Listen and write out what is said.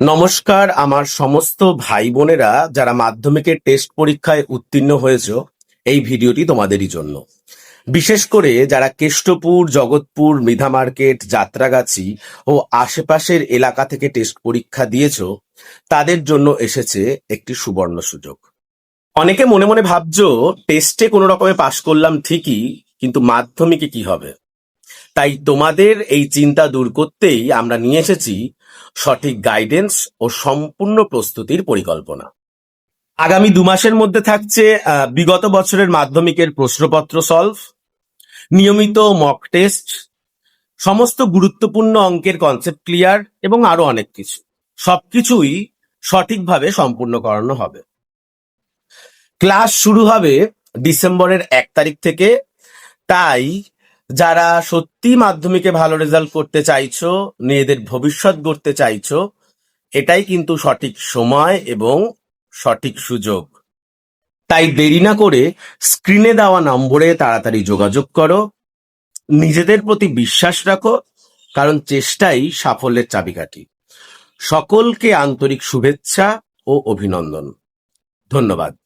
নমস্কার, আমার সমস্ত ভাই বোনেরা যারা মাধ্যমিকের টেস্ট পরীক্ষায় উত্তীর্ণ হয়েছ এই ভিডিওটি তোমাদেরই জন্য। বিশেষ করে যারা কেষ্টপুর, জগৎপুর, মৃধা মার্কেট, যাত্রাগাছি ও আশেপাশের এলাকা থেকে টেস্ট পরীক্ষা দিয়েছ, তাদের জন্য এসেছে একটি সুবর্ণ সুযোগ। অনেকে মনে মনে ভাবছ টেস্টে কোনো রকমে পাশ করলাম ঠিকই, কিন্তু মাধ্যমিকে কি হবে? তাই তোমাদের এই চিন্তা দূর করতেই আমরা নিয়ে এসেছি সঠিক গাইডেন্স ও সম্পূর্ণ প্রস্তুতির পরিকল্পনা। আগামী দু মাসের মধ্যে থাকছে বিগত বছরের মাধ্যমিকের প্রশ্নপত্র সলভ নিয়মিত মক টেস্ট সমস্ত গুরুত্বপূর্ণ অঙ্কের কনসেপ্ট ক্লিয়ার এবং আরও অনেক কিছু। সবকিছুই সঠিকভাবে সম্পূর্ণ করানো হবে। ক্লাস শুরু হবে ডিসেম্বরের এক তারিখ থেকে, তাই যারা সত্যি মাধ্যমিকে ভালো রেজাল্ট করতে চাইছো নিজেদের ভবিষ্যৎ গড়তে চাইছো, এটাই কিন্তু সঠিক সময় এবং সঠিক সুযোগ। তাই দেরি না করে স্ক্রিনে দেওয়া নম্বরে তাড়াতাড়ি যোগাযোগ করো। নিজেদের প্রতি বিশ্বাস রাখো, কারণ চেষ্টাই সাফল্যের চাবিকাঠি। সকলকে আন্তরিক শুভেচ্ছা ও অভিনন্দন। ধন্যবাদ।